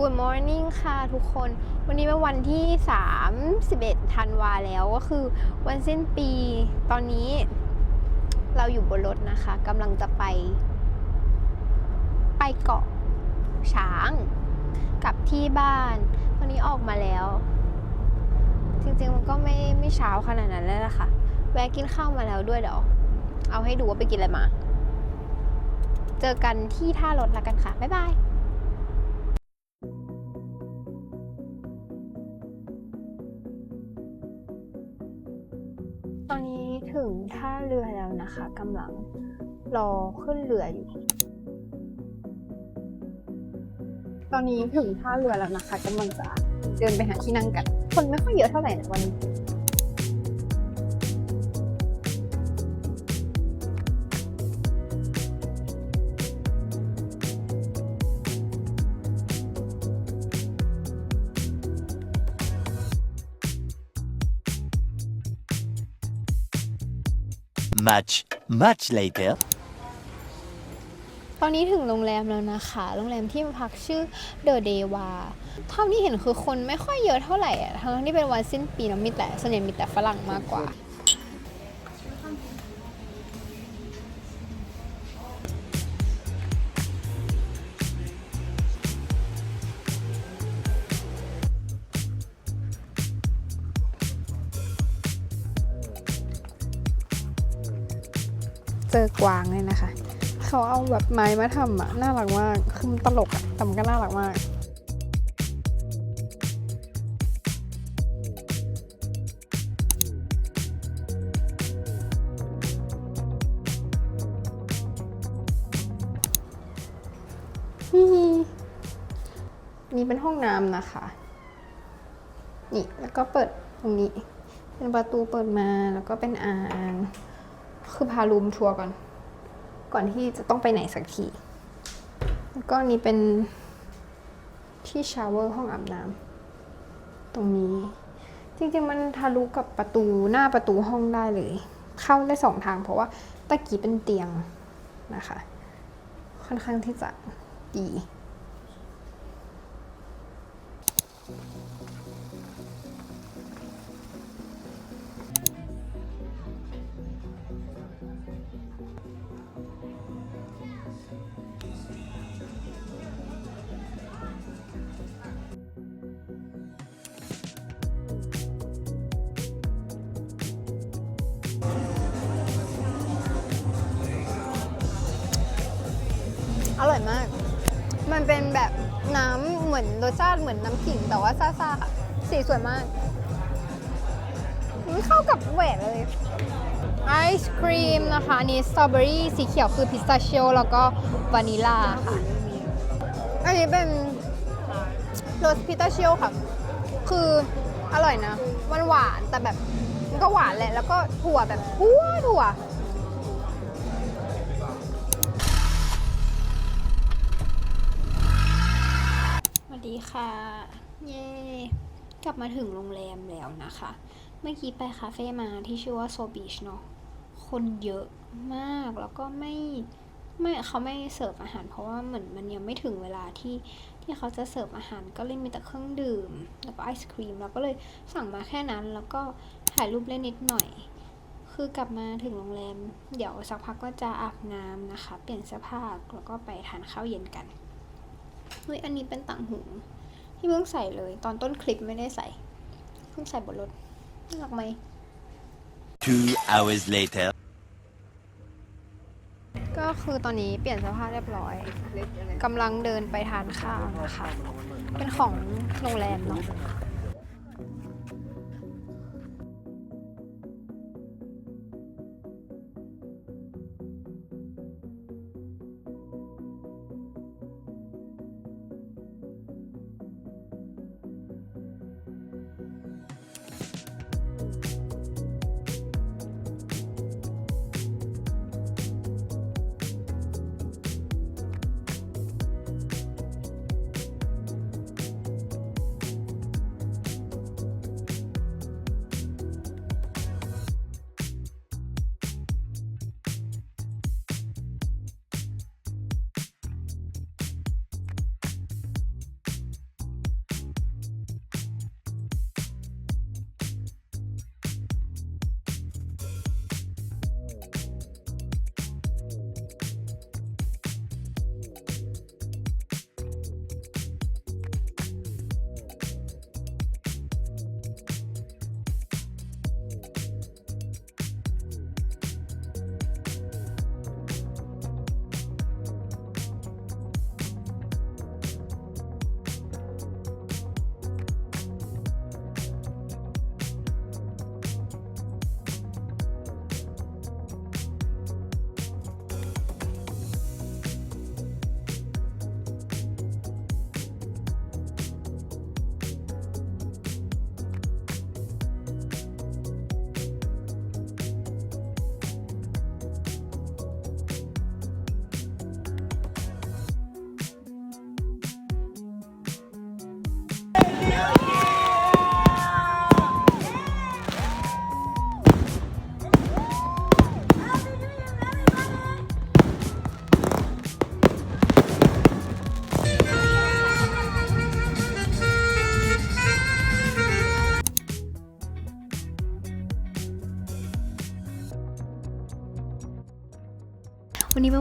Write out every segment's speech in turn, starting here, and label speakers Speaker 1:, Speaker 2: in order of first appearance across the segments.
Speaker 1: Good morning ค่ะทุกคน วันนี้เป็นวันที่ 31ธันวาแล้วก็คือวันสิ้นปีตอนนี้ เราอยู่บนรถนะคะกำลังจะไป ไปเกาะช้างกลับที่บ้าน ตอนนี้ออกมาแล้ว จริงๆมันก็ไม่ไม่เช้าขนาดนั้นแล้วล่ะค่ะ แวะกินข้าวมาแล้วด้วยเดี๋ยวเอาให้ดูว่าไปกินอะไรมา เจอกันที่ท่ารถและกันค่ะ บ๊ายบาย งท่าเรือแล้วนะคะกำลังรอขึ้นเรืออยู่ ตอนนี้ถึงท่าเรือแล้วนะคะกำลังจะเดินไปหาที่นั่งกัน คนไม่ค่อยเยอะเท่าไหร่นะวันนี้
Speaker 2: Much, much later.
Speaker 1: ตอนนี้ถึงโรงแรมแล้วนะคะ โรงแรมที่มาพักชื่อเดอะเดวาเท่าที่เห็นคือคนไม่ค่อยเยอะเท่าไหร่อะทั้งที่เป็นวันสิ้นปีเนาะมีแต่ส่วนใหญ่มีแต่ฝรั่งมากกว่า เจอกวางเลยนะคะ เขาเอาแบบไม้มาทำอะน่ารักมากคือมันตลกอะแต่มันก็น่ารักมากนี่นี่เป็นห้องน้ำนะคะ นี่แล้วก็เปิดตรงนี้ เป็นประตูเปิดมาแล้วก็เป็นอ่าง คือพารูมทัวร์ก่อน ก่อนที่จะต้องไปไหนสักที แล้วก็นี่เป็นที่ชาวเวอร์ห้องอาบน้ำตรงนี้ จริงๆมันทะลุกับประตูหน้าประตูห้องได้เลย เข้าได้สองทางเพราะว่าตะกี้เป็นเตียงนะคะ ค่อนข้างที่จะดีอ ร่อยมาก มันเป็นแบบน้ำเหมือนรสชาติเหมือนน้ำขิงแต่ว่าซ่าๆค่ะสีสวยมากมันเข้ากับแหวนเลยไอศครีมนะคะอันนี้สตรอเบอรี่สีเขียวคือพิสตาชิโอแล้วก็วานิลาค่ะ อันนี้เป็นรสพิสตาชิโอค่ะ คืออร่อยนะมันหวานๆแต่แบบมันก็หวานแหละแล้วก็ถั่วแบบทั่วถั่ว ค่ะ เย้กลับมาถึงโรงแรมแล้วนะคะ เมื่อกี้ไปคาเฟ่มาที่ชื่อว่าโซบีชเนาะคนเยอะมากแล้วก็ไม่ไม่เขาไม่เสิร์ฟอาหาร เพราะว่าเหมือนมันยังไม่ถึงเวลาที่ที่เขาจะเสิร์ฟอาหารก็เลยมีแต่เครื่องดื่ม แล้วก็ไอศครีมเราก็เลยสั่งมาแค่นั้นแล้วก็ถ่ายรูปเล่นนิดหน่อย คือกลับมาถึงโรงแรม เดี๋ยวสักพักก็จะอาบน้ำนะคะ เปลี่ยนเสื้อผ้าแล้วก็ไปทานข้าวเย็นกันเฮ้ยอันนี้เป็นต่างหู ที่เพิ่งใส่เลย ตอนต้นคลิปไม่ได้ใส่ เพิ่งใส่บนรถน่ารักไหม
Speaker 2: Two hours later.
Speaker 1: ก็คือตอนนี้เปลี่ยนเสื้อผ้าเรียบร้อยกำลังเดินไปทานข้าวนะคะ เป็นของโรงแรมเนาะ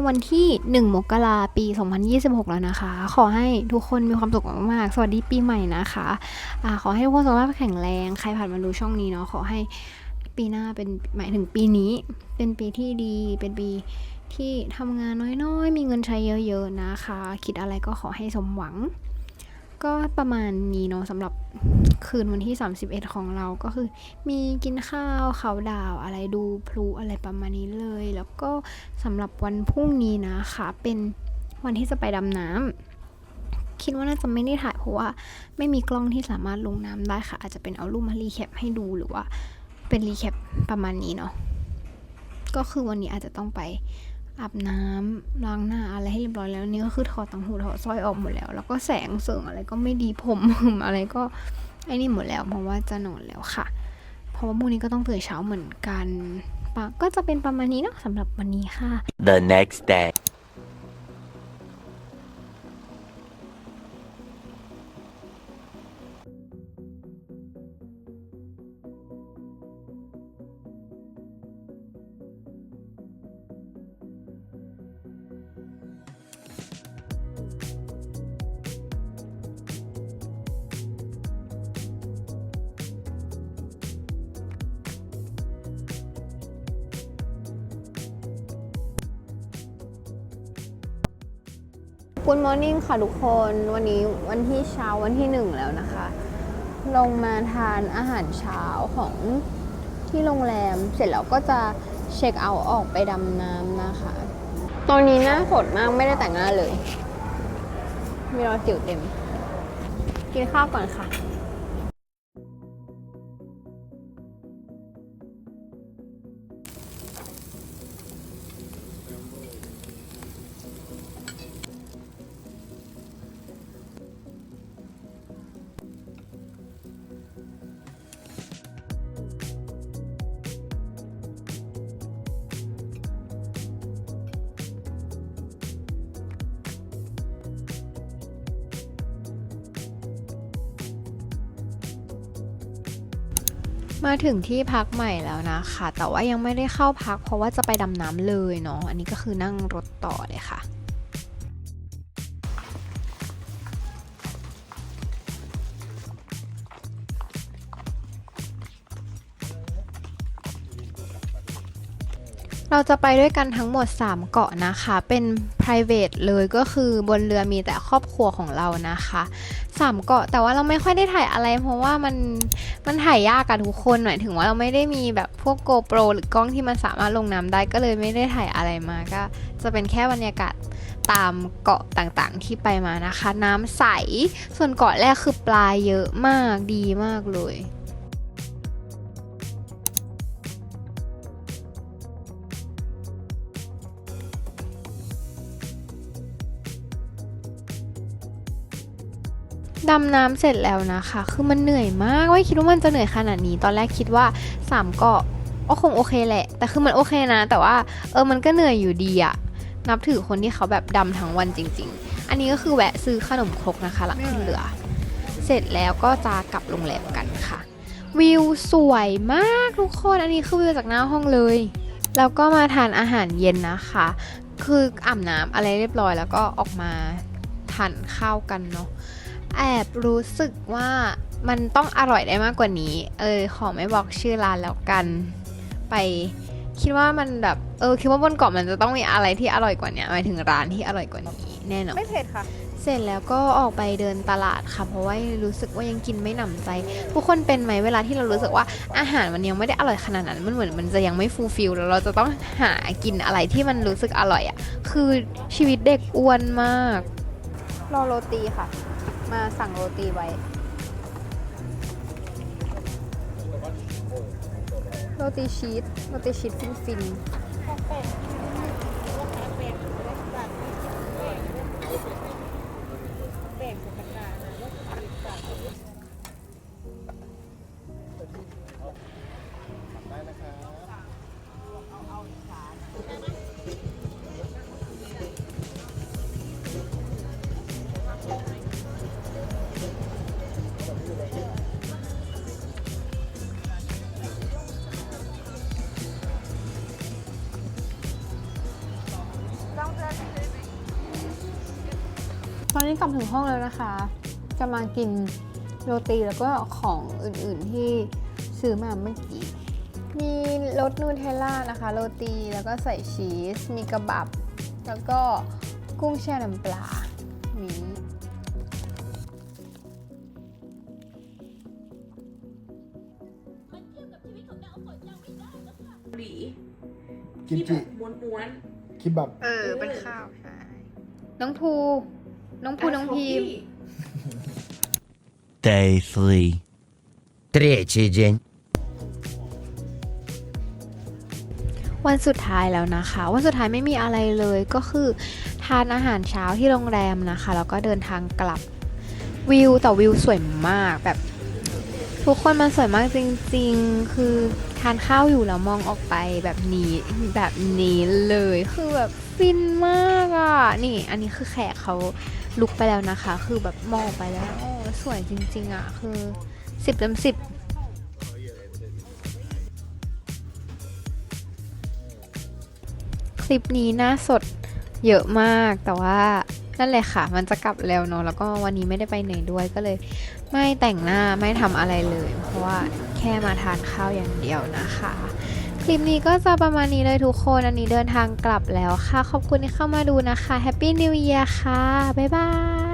Speaker 1: วันที่ 1 มกราปี 2026 แล้วนะคะ ขอให้ทุกคนมีความสุขมากๆ สวัสดีปีใหม่นะคะอะขอให้ทุกคนสุขภาพแข็งแรง ใครผ่านมาดูช่องนี้เนาะ ขอให้ปีหน้าเป็นหมายถึงปีนี้ เป็นปีที่ดี เป็นปีที่ทำงานน้อยๆ มีเงินใช้เยอะๆนะคะ คิดอะไรก็ขอให้สมหวัง ก็ประมาณนี้เนาะสำหรับคืนวันที่ 31 ของเราก็คือ มีกินข้าวเขาดาวอะไรดูพลุอะไรประมาณนี้เลย แล้วก็สำหรับวันพรุ่งนี้นะคะ เป็นวันที่จะไปดำน้ำคิดว่าน่าจะไม่ได้ถ่ายเพราะว่าไม่มีกล้องที่สามารถลงน้ำได้ค่ะ อาจจะเป็นเอารูปมารีแคปให้ดูหรือว่าเป็นรีแคปประมาณนี้เนาะก็คือวันนี้อาจจะต้องไป อาบน้ำล้างหน้าอะไรให้เรียบร้อยแล้วนี่ก็คือถอดตังหูถอดสร้อยออกหมดแล้ว แล้วก็แสงเสริงอะไรก็ไม่ดีผมอะไรก็ไอ้นี่หมดแล้วเพราะว่าจะนอนแล้วค่ะ เพราะว่าพรุ่งนี้ก็ต้องตื่นเช้าเหมือนกันปะก็จะเป็นประมาณนี้เนาะสำหรับวันนี้ค่ะ
Speaker 2: The next day.
Speaker 1: กูดมอร์นิ่งค่ะทุกคนวันนี้วันที่เช้าวันที่หนึ่งแล้วนะคะ ลงมาทานอาหารเช้าของที่โรงแรม เสร็จแล้วก็จะเช็คเอาท์ออกไปดำน้ำนะคะ ตอนนี้หน้าสดมากไม่ได้แต่งหน้าเลย มีรอยสิวเต็ม กินข้าวก่อนค่ะ มาถึงที่พักใหม่แล้วนะคะ แต่ว่ายังไม่ได้เข้าพัก เพราะว่าจะไปดำน้ำเลยเนาะ อันนี้ก็คือนั่งรถต่อเลยค่ะเราจะไปด้วยกันทั้งหมด 3 เกาะนะคะ เป็น private เลยก็คือบนเรือมีแต่ครอบครัวของเรานะคะสามเกาะแต่ว่าเราไม่ค่อยได้ถ่ายอะไร เพราะว่ามัน มันถ่ายยากกันทุกคนหมายถึงว่าเราไม่ได้มีแบบพวก GoPro หรือกล้องที่มันสามารถลงน้ำได้ก็เลยไม่ได้ถ่ายอะไรมาก็ จะเป็นแค่บรรยากาศตามเกาะต่างๆที่ไปมานะคะ น้ำใส ส่วนเกาะแรกคือปลาเยอะมากดีมากเลยำน้ำเสร็จแล้วนะคะ คือมันเหนื่อยมากไม่คิดว่ามันจะเหนื่อยขนาดนี้ ตอนแรกคิดว่า3เกาะก็คงโอเคแหละ แต่คือมันโอเคนะ แต่ว่าเออมันก็เหนื่อยอยู่ดีอะนับถือคนที่เขาแบบดำทั้งวันจริง ๆ อันนี้ก็คือแวะซื้อขนมครกนะคะ หลังขึ้นเรือ เสร็จแล้วก็จะกลับโรงแรมกันค่ะ วิวสวยมากทุกคน อันนี้คือวิวจากหน้าห้องเลย แล้วก็มาทานอาหารเย็นนะคะ คืออาบน้ำอะไรเรียบร้อย แล้วก็ออกมาทานข้าวกันเนาะ แอบรู้สึกว่ามันต้องอร่อยได้มากกว่านี้ เออ ขอไม่บอกชื่อร้านแล้วกัน ไปคิดว่ามันแบบ เออ คิดว่าบนเกาะมันจะต้องมีอะไรที่อร่อยกว่านี้หมายถึงร้านที่อร่อยกว่านี้แน่นอน
Speaker 3: ไม่เผ็ดค่ะ
Speaker 1: เสร็จแล้วก็ออกไปเดินตลาดค่ะ เพราะว่ารู้สึกว่ายังกินไม่หนำใจ ทุกคนเป็นไหมเวลาที่เรารู้สึกว่าอาหารมันยังไม่ได้อร่อยขนาดนั้น มันเหมือนมันจะยังไม่ฟูลฟิลแล้วเราจะต้องหากินอะไรที่มันรู้สึกอร่อยอะ่ะ คือชีวิตเด็กอ้วนมาก รอโรตีค่ะ มาสั่งโรตีไว้ โรตีชีสโรตีชีสฟินฟิน ตอนนี้กลับถึงห้องแล้วนะคะ จะมากินโรตีแล้วก็ของอื่นๆที่ซื้อมาเมื่อกี้ มีรสนูเทลล่านะคะ โรตีแล้วก็ใส่ชีส มีกระบับ แล้วก็กุ้งแช่น้ำปลานี้
Speaker 3: หลี
Speaker 4: กิม
Speaker 3: ที่แบ
Speaker 4: จิ
Speaker 3: บม้วน
Speaker 4: คิมบับ
Speaker 1: เออเป็นข้าวใช่น้องภู น้อง
Speaker 3: ๆ
Speaker 1: ภู น้องพีม
Speaker 2: Day 3. Третий день.
Speaker 1: วันสุดท้ายแล้วนะคะ วันสุดท้ายไม่มีอะไรเลยก็คือทานอาหารเช้าที่โรงแรมนะคะ แล้วก็เดินทางกลับวิวแต่วิวสวยมากแบบ ทุกคนมันสวยมากจริงๆ คือทานข้าวอยู่แล้วมองออกไปแบบนี้แบบนี้เลยคือแบบฟินมากอะ่ะ นี่อันนี้คือแขกเขา ลุกไปแล้วนะคะ คือแบบมองไปแล้วโอ้สวยจริง ๆอะ่ะ คือสิบเต็มสิบคลิปนี้หน้าสดเยอะมากแต่ว่านั่นแหละค่ะ มันจะกลับแล้วเนอะแล้วก็วันนี้ไม่ได้ไปไหนด้วยก็เลย ไม่แต่งหน้าไม่ทำอะไรเลย เพราะว่าแค่มาทานข้าวอย่างเดียวนะคะ คลิปนี้ก็จะประมาณนี้เลยทุกคน อันนี้เดินทางกลับแล้วค่ะ ขอบคุณที่เข้ามาดูนะคะ Happy New Year ค่ะ บ๊ายบาย